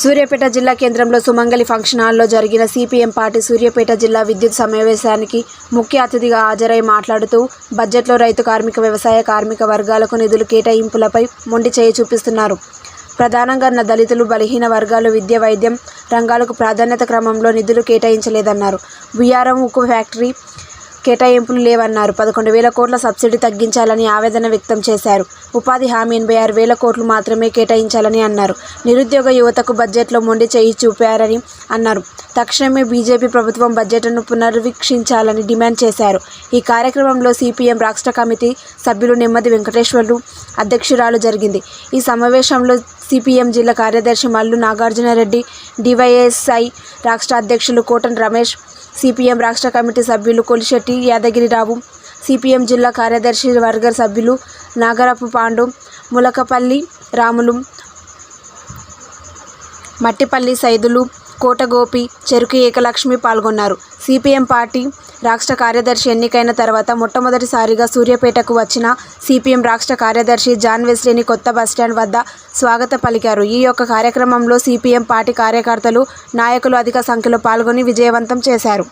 సూర్యాపేట జిల్లా కేంద్రంలో సుమంగళి ఫంక్షన్ హాల్లో జరిగిన సిపిఎం పార్టీ సూర్యాపేట జిల్లా విద్యుత్ సమావేశానికి ముఖ్య అతిథిగా హాజరై మాట్లాడుతూ బడ్జెట్లో రైతు కార్మిక వ్యవసాయ కార్మిక వర్గాలకు నిధులు కేటాయింపులపై మొండి చేయి చూపిస్తున్నారు. ప్రధానంగా నా దళితులు బలహీన వర్గాలు విద్య వైద్యం రంగాలకు ప్రాధాన్యత క్రమంలో నిధులు కేటాయించలేదన్నారు. బుయ్యారం ఉక్కు ఫ్యాక్టరీ కేటాయింపులు లేవన్నారు. పదకొండు వేల కోట్ల సబ్సిడీ తగ్గించాలని ఆవేదన వ్యక్తం చేశారు. ఉపాధి హామీ ఎనభై ఆరు వేల కోట్లు మాత్రమే కేటాయించాలని అన్నారు. నిరుద్యోగ యువతకు బడ్జెట్లో మొండి చేయి చూపారని అన్నారు. తక్షణమే బీజేపీ ప్రభుత్వం బడ్జెట్ను పునర్వీక్షించాలని డిమాండ్ చేశారు. ఈ కార్యక్రమంలో సిపిఎం రాష్ట్ర కమిటీ సభ్యులు నెమ్మది వెంకటేశ్వర్లు అధ్యక్షురాలు జరిగింది. ఈ సమావేశంలో సిపిఎం జిల్లా కార్యదర్శి మల్లు నాగార్జునరెడ్డి డివైఎస్ఐ రాష్ట్ర అధ్యక్షులు కోటన్ రమేష్ సిపిఎం రాష్ట్ర కమిటీ సభ్యులు కొలిశెట్టి యాదగిరిరావు సిపిఎం జిల్లా కార్యదర్శి వర్గ సభ్యులు నాగరపు పాండు ములకపల్లి రాములు మట్టిపల్లి సైదులు కోటగోపి చెరుకు ఏకలక్ష్మి పాల్గొన్నారు. సిపిఎం పార్టీ రాష్ట్ర కార్యదర్శి ఎన్నికైన తర్వాత మొట్టమొదటిసారిగా సూర్యాపేటకు వచ్చిన సిపిఎం రాష్ట్ర కార్యదర్శి జాన్ వెస్లేని కొత్త బస్టాండ్ వద్ద స్వాగత పలికారు. ఈ యొక్క కార్యక్రమంలో సిపిఎం పార్టీ కార్యకర్తలు నాయకులు అధిక సంఖ్యలో పాల్గొని విజయవంతం చేశారు.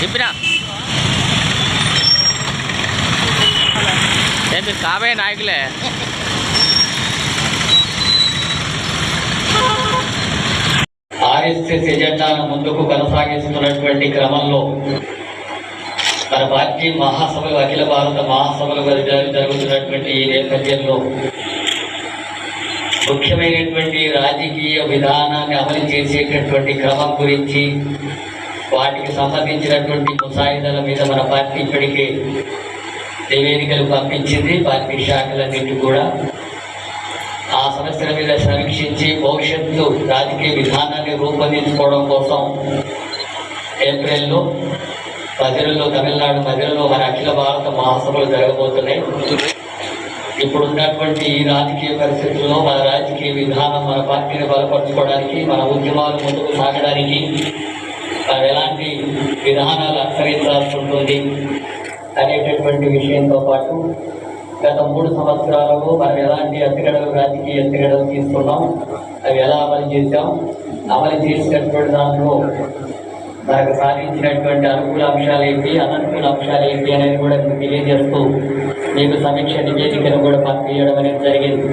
చెప్పినా ఏ మీరు కాబోయే నాయకులే ఆర్ఎస్ఎస్ ఎజెండాను ముందుకు కొనసాగిస్తున్నటువంటి క్రమంలో మన పార్టీ మహాసభలు అఖిల భారత మహాసభలు జరుగుతున్నటువంటి ఈ నేపథ్యంలో ముఖ్యమైనటువంటి రాజకీయ విధానాన్ని అమలు చేసేటటువంటి క్రమం గురించి వాటికి సంబంధించినటువంటి ముసాయిదాల మీద మన పార్టీ ఇప్పటికే నివేదికలు పంపించింది. పార్టీ శాఖలన్నింటి కూడా సమస్యల మీద సమీక్షించి భవిష్యత్తు రాజకీయ విధానాన్ని రూపొందించుకోవడం కోసం ఏప్రిల్లో మధ్యలో తమిళనాడు మధ్యలో మన అఖిల భారత మహాసభలు జరగబోతున్నాయి. ఇప్పుడు ఉన్నటువంటి ఈ రాజకీయ పరిస్థితుల్లో మన రాజకీయ విధానం మన పార్టీని బలపరచుకోవడానికి మన ఉద్యమాలు ముందుకు సాగడానికి మనం ఎలాంటి విధానాలు అనుసరించాల్సి ఉంటుంది అనేటటువంటి విషయంతో పాటు గత మూడు సంవత్సరాలలో మనం ఎలాంటి ఎత్తుగడలు రాజకీయ ఎత్తుగడలు తీసుకున్నాం అవి ఎలా అమలు చేశాం అమలు చేసినటువంటి దాంట్లో మనకు సాధించినటువంటి అనుకూల అంశాలు ఏంటి అననుకూల అంశాలు ఏంటి అనేది కూడా మీకు తెలియజేస్తూ మీకు సమీక్ష నివేదికను కూడా పంపించడం అనేది జరిగింది.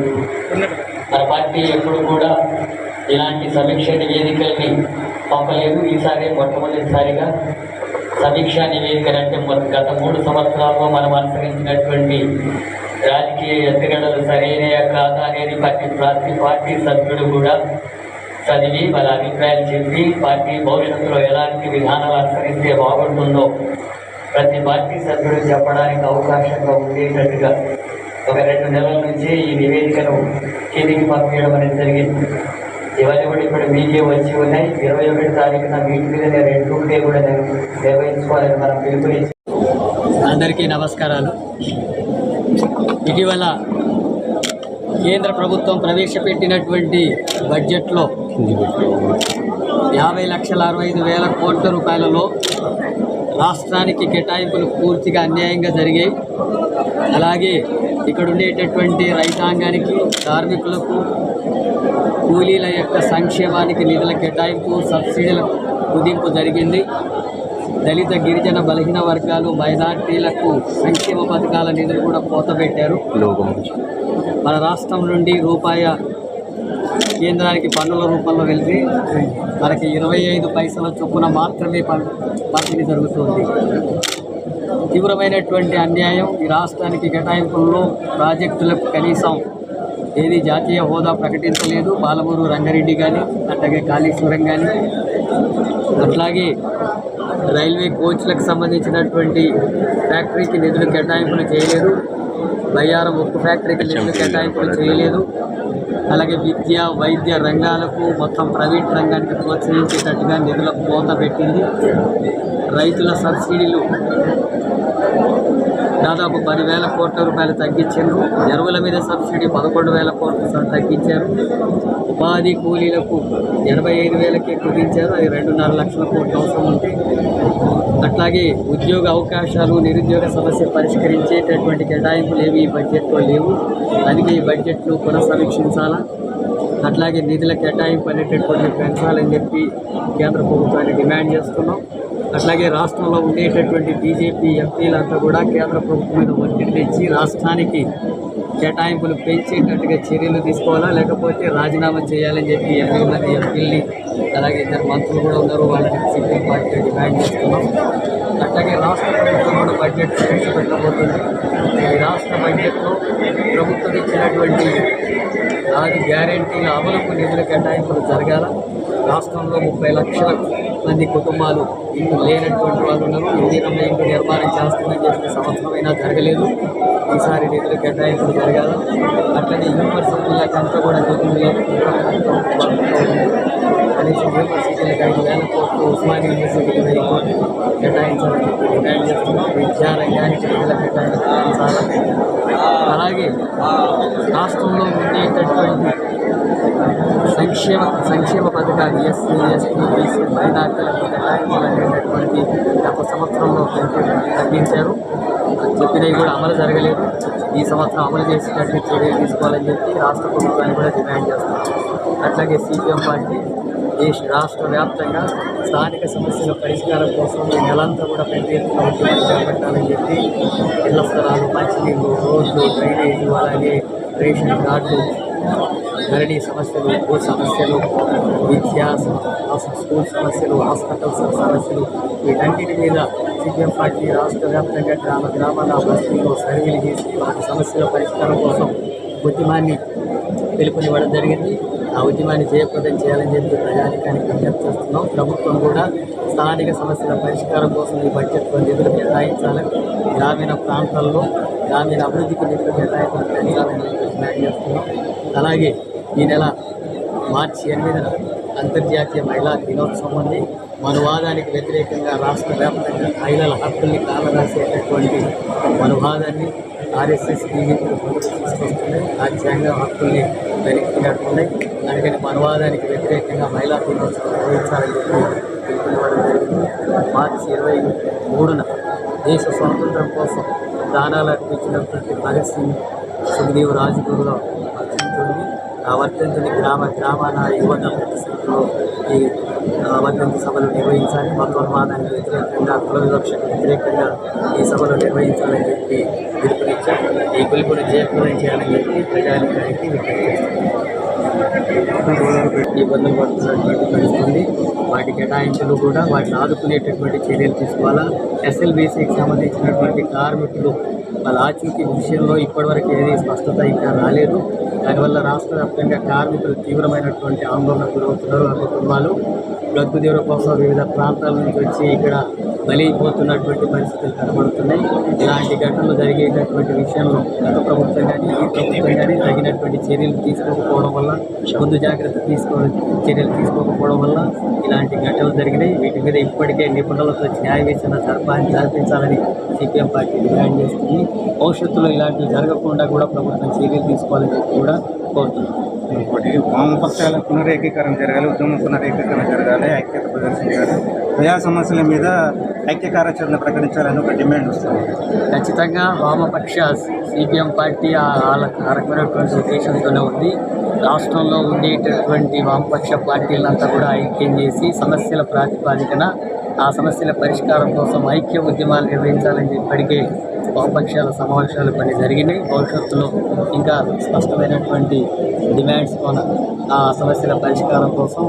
మన పార్టీ ఎప్పుడు కూడా ఇలాంటి సమీక్ష నివేదికల్ని పంపలేదు. ఈసారి మొట్టమొదటిసారిగా సమీక్షా నివేదికలు అంటే గత మూడు సంవత్సరాల్లో మనం అనుసరించినటువంటి రాజకీయ ఎత్తుగడలు సరైనయా కాదా అనేది ప్రతి ప్రతి పార్టీ సభ్యుడు కూడా చదివి వాళ్ళ అభిప్రాయాలు చెప్పి పార్టీ భవిష్యత్తులో ఎలాంటి విధానాలు అనుసరిస్తే బాగుంటుందో ప్రతి పార్టీ సభ్యుడు చెప్పడానికి అవకాశంగా ఉండేటట్టుగా ఒక రెండు నెలల నుంచి ఈ నివేదికను కిందికి పంపించడం అనేది జరిగింది. ఇవన్నీ కూడా ఇప్పుడు మీకే వచ్చి ఉన్నాయి. ఇరవై ఒకటి తారీఖున మీటి మీద రెండు డే కూడా నేను నిర్వహించుకోవాలని మనం పిలుపునిచ్చి. అందరికీ నమస్కారాలు. ఇటీవల కేంద్ర ప్రభుత్వం ప్రవేశపెట్టినటువంటి బడ్జెట్లో యాభై లక్షల అరవై ఐదు వేల కోట్ల రూపాయలలో రాష్ట్రానికి కేటాయింపులు పూర్తిగా అన్యాయంగా జరిగాయి. అలాగే ఇక్కడ ఉండేటటువంటి రైతాంగానికి కార్మికులకు కూలీల యొక్క సంక్షేమానికి నిధుల కేటాయింపు సబ్సిడీల కుదింపు జరిగింది. దళిత గిరిజన బలహీన వర్గాలు మైనార్టీలకు సంక్షేమ పథకాల నిధులు కూడా పోతపెట్టారు మన రాష్ట్రం నుండి రూపాయ కేంద్రానికి పన్నుల రూపంలో వెళ్తే మనకి ఇరవై ఐదు పైసల చొప్పున మాత్రమే పంపిణీ జరుగుతుంది. తీవ్రమైనటువంటి అన్యాయం ఈ రాష్ట్రానికి కేటాయింపుల్లో ప్రాజెక్టులకు కనీసం ఏది జాతీయ హోదా ప్రకటించలేదు. పాలమూరు రంగారెడ్డి కానీ అట్లాగే కాళేశ్వరం కానీ అట్లాగే రైల్వే కోచ్లకు సంబంధించినటువంటి ఫ్యాక్టరీకి నిధులు కేటాయింపులు చేయలేదు. బయ్యారం ఉక్కు ఫ్యాక్టరీకి నిధులు కేటాయింపులు చేయలేదు. అలాగే విద్య వైద్య రంగాలకు మొత్తం ప్రైవేట్ రంగానికి ప్రోత్సహించేటట్టుగా నిధుల కోత పెట్టింది. రైతుల సబ్సిడీలు దాదాపు పదివేల కోట్ల రూపాయలు తగ్గించారు. ఎరువుల మీద సబ్సిడీ పదకొండు వేల కోట్లు తగ్గించారు. ఉపాధి కూలీలకు ఎనభై ఐదు వేలకే కుదించారు. అది రెండున్నర లక్షల కోట్ల అవసరం ఉంటే. అట్లాగే ఉద్యోగ అవకాశాలు నిరుద్యోగ సమస్య పరిష్కరించేటటువంటి కేటాయింపులు ఏవి ఈ బడ్జెట్లో లేవు. అందుకే ఈ బడ్జెట్ను పునఃసమీక్షించాలా? అట్లాగే నిధుల కేటాయింపు అనేటటువంటి పెంచాలని చెప్పి కేంద్ర ప్రభుత్వాన్ని డిమాండ్ చేస్తున్నాం. అట్లాగే రాష్ట్రంలో ఉండేటటువంటి బీజేపీ ఎంపీలంతా కూడా కేంద్ర ప్రభుత్వం మీద ఒత్తిడి తెచ్చి రాష్ట్రానికి కేటాయింపులు పెంచేటట్టుగా చర్యలు తీసుకోవాలా లేకపోతే రాజీనామా చేయాలని చెప్పి ఎనభై మంది ఎంపీల్ని అలాగే ఇద్దరు మంత్రులు కూడా ఉన్నారు వాళ్ళని సిపిఎం పార్టీ డిమాండ్ చేస్తున్నాం. అట్లాగే రాష్ట్ర ప్రభుత్వం కూడా బడ్జెట్ ప్రవేశపెట్టబోతుంది ఈ రాష్ట్ర బడ్జెట్లో ప్రభుత్వం ఇచ్చినటువంటి ఆది గ్యారంటీల అమలుకు నిధుల కేటాయింపులు జరగాల. రాష్ట్రంలో ముప్పై లక్షల మంది కుటుంబాలు ఇల్లు లేనటువంటి వాళ్ళు ఉన్నారు. ఇందిరమ్మ ఇంటి నిర్మాణం చేస్తుందని చెప్పిన సంవత్సరమైనా జరగలేదు. ఈసారి నిధులు కేటాయింపులు జరగాల అట్లనే యూనివర్సిటీలకు అంతా కూడా నిధులు లేకుండా కనీసం యూనివర్సిటీలకు ఐదు వేల కోట్లు ఉస్మానియా యూనివర్సిటీకి వెయ్యి కోట్లు కేటాయించాలని డిమాండ్ చేస్తున్నాం. విద్యారంగానికి నిధుల కేటాయించాలి అలాగే రాష్ట్రంలో ఉండేటటువంటి సంక్షేమ సంక్షేమ పథకాలు ఎస్సీ ఎస్టీ బీసీ మైనార్టీలకు కేటాయించాలనేటటువంటి గత సంవత్సరంలో తగ్గించారు. చెప్పినవి కూడా అమలు జరగలేదు. ఈ సంవత్సరం అమలు చేసేటట్టు చర్యలు తీసుకోవాలని చెప్పి రాష్ట్ర ప్రభుత్వాన్ని కూడా డిమాండ్ చేస్తున్నారు అట్లాగే సిపిఎం పార్టీ దేశ రాష్ట్ర వ్యాప్తంగా స్థానిక సమస్యల పరిష్కారం కోసం ఈ నెలంతా కూడా పెద్ద ఎత్తున ఉద్యమాలు చేపట్టాలని చెప్పి ఇళ్ళ స్థలాలు మంచినీళ్ళు రోడ్లు డ్రైనేజీ అలాగే రేషన్ కార్డులు ధరణి సమస్యలు భూ సమస్యలు విద్యా స్కూల్ సమస్యలు హాస్పిటల్స్ సమస్యలు వీటన్నిటి మీద సిపిఎం పార్టీ రాష్ట్ర వ్యాప్తంగా గ్రామ గ్రామాల బస్తీలో సర్వేలు చేసి వాటి సమస్యల పరిష్కారం కోసం ఉద్యమాన్ని పిలుపునివ్వడం జరిగింది ఆ ఉద్యమాన్ని జయప్రదం చేయాలని చెప్పి ప్రజానికానికి విజ్ఞప్తి చేస్తున్నాం ప్రభుత్వం కూడా స్థానిక సమస్యల పరిష్కారం కోసం ఈ బడ్జెట్లో నిధులు కేటాయించాలని గ్రామీణ ప్రాంతాల్లో గ్రామీణ అభివృద్ధికి నిధులు కేటాయించాలని చేస్తున్నాం అలాగే ఈ నెల మార్చి ఎనిమిదిన అంతర్జాతీయ మహిళా దినోత్సవం ఉంది. మనువాదానికి వ్యతిరేకంగా రాష్ట్ర వ్యాప్తంగా మహిళల హక్కుల్ని కాలరాసేటటువంటి మనువాదాన్ని ఆర్ఎస్ఎస్ బీజేపీ తీసుకొస్తుంది. రాజ్యాంగ హక్కుల్ని వెనక్కినట్టున్నాయి అందుకని మనువాదానికి వ్యతిరేకంగా మహిళా దినోత్సవం నిర్వహించాలని చెప్పి మార్చి ఇరవై మూడున దేశ స్వాతంత్రం కోసం ప్రాణాలు అర్పించినటువంటి భగత్ సింగ్ సుఖదేవ్ రాజ్గురులో వర్తించింది వర్తంతుని గ్రామ గ్రామాల యువత ఈ వర్తంతి సభలు నిర్వహించాలి మతోన్మాదానికి వ్యతిరేకంగా కుల వివక్షకు వ్యతిరేకంగా ఈ సభలు నిర్వహించాలని చెప్పి పిలుపునిచ్చారు ఈ పిలుపుని జయప్రదం చేయాలని చెప్పి ప్రజానికానికి విజ్ఞప్తి చేస్తున్నారు ఇబ్బందులు పడుతున్నటువంటి పరిస్థితుంది వాటి కేటాయింపులు కూడా వాటిని ఆదుకునేటటువంటి చర్యలు తీసుకోవాలా? ఎస్ఎల్బీసీకి సంబంధించినటువంటి కార్మికులు వాళ్ళ ఆచూకీ విషయంలో ఇప్పటివరకు ఏది స్పష్టత ఇంకా రాలేదు. దానివల్ల రాష్ట్ర వ్యాప్తంగా కార్మికులు తీవ్రమైనటువంటి ఆందోళనకు గురవుతున్నారు. ఆ కుటుంబాలు బ్రతుకుదీవుల కోసం వివిధ ప్రాంతాల నుంచి వచ్చి ఇక్కడ బలైపోతున్నటువంటి పరిస్థితులు కనబడుతున్నాయి. ఇలాంటి ఘటనలు జరిగేటటువంటి విషయంలో గత ప్రభుత్వం కానీ ఈ ప్రభుత్వం కానీ తగినటువంటి చర్యలు తీసుకోకపోవడం వల్ల ముందు జాగ్రత్త తీసుకో చర్యలు తీసుకోకపోవడం వల్ల ఇలాంటి ఘటనలు జరిగినాయి. వీటి మీద ఇప్పటికే నిపుణులతో న్యాయ విచారణ జరపాలని జరిపించాలని సిపిఎం పార్టీ డిమాండ్ చేస్తుంది. భవిష్యత్తులో ఇలాంటివి జరగకుండా కూడా ప్రభుత్వం చర్యలు తీసుకోవాలని చెప్పి కూడా కోరుతున్నాం. ఇంకోటి వామపక్షాల పునరేకీకరణ జరగాలి ఉద్యమ పునరేకీకరణ జరగాలి ఐక్యత ప్రదర్శించాలి. ప్రజా సమస్యల మీద ఐక్య కార్యాచరణ ప్రకటించాలని ఒక డిమాండ్ వస్తుంది. ఖచ్చితంగా వామపక్ష సిపిఎం పార్టీ ఆ వాళ్ళ ఉద్దేశంతోనే ఉంది. రాష్ట్రంలో ఉండేటటువంటి వామపక్ష పార్టీలంతా కూడా ఐక్యం చేసి సమస్యల ప్రాతిపాదికన ఆ సమస్యల పరిష్కారం కోసం ఐక్య ఉద్యమాలు నిర్వహించాలని ఇప్పటికే వామపక్షాల సమావేశాలు కొన్ని జరిగినాయి. భవిష్యత్తులో ఇంకా స్పష్టమైనటువంటి డిమాండ్స్ కొన ఆ సమస్యల పరిష్కారం కోసం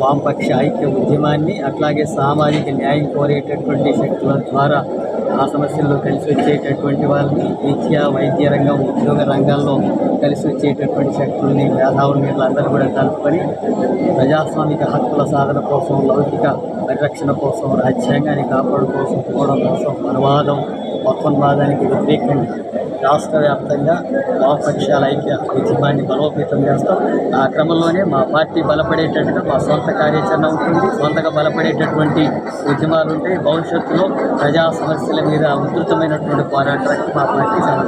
వామపక్ష ఐక్య ఉద్యమాన్ని అట్లాగే సామాజిక న్యాయం కోరేటటువంటి శక్తుల ద్వారా ఆ సమస్యల్లో కలిసి వచ్చేటటువంటి వాళ్ళని విద్య వైద్య రంగం ఉద్యోగ రంగాల్లో కలిసి వచ్చేటటువంటి శక్తుల్ని మేధావుల్ని వీళ్ళందరూ కూడా కలుపుకొని ప్రజాస్వామిక హక్కుల సాధన కోసం లౌకిక పరిరక్షణ కోసం రాజ్యాంగాన్ని కాపాడుకోవడం కోసం అనువాదం మొత్తన్వాదానికి వ్యతిరేకంగా రాష్ట్ర వ్యాప్తంగా వామపక్షాల ఐక్య ఉద్యమాన్ని బలోపేతం చేస్తాం. ఆ క్రమంలోనే మా పార్టీ బలపడేటట్టుగా మా సొంత కార్యాచరణ ఉంటుంది. సొంతగా బలపడేటటువంటి ఉద్యమాలు ఉంటాయి. భవిష్యత్తులో ప్రజా సమస్యల మీద ఉధృతమైనటువంటి పోరాటానికి మా పార్టీ చాలా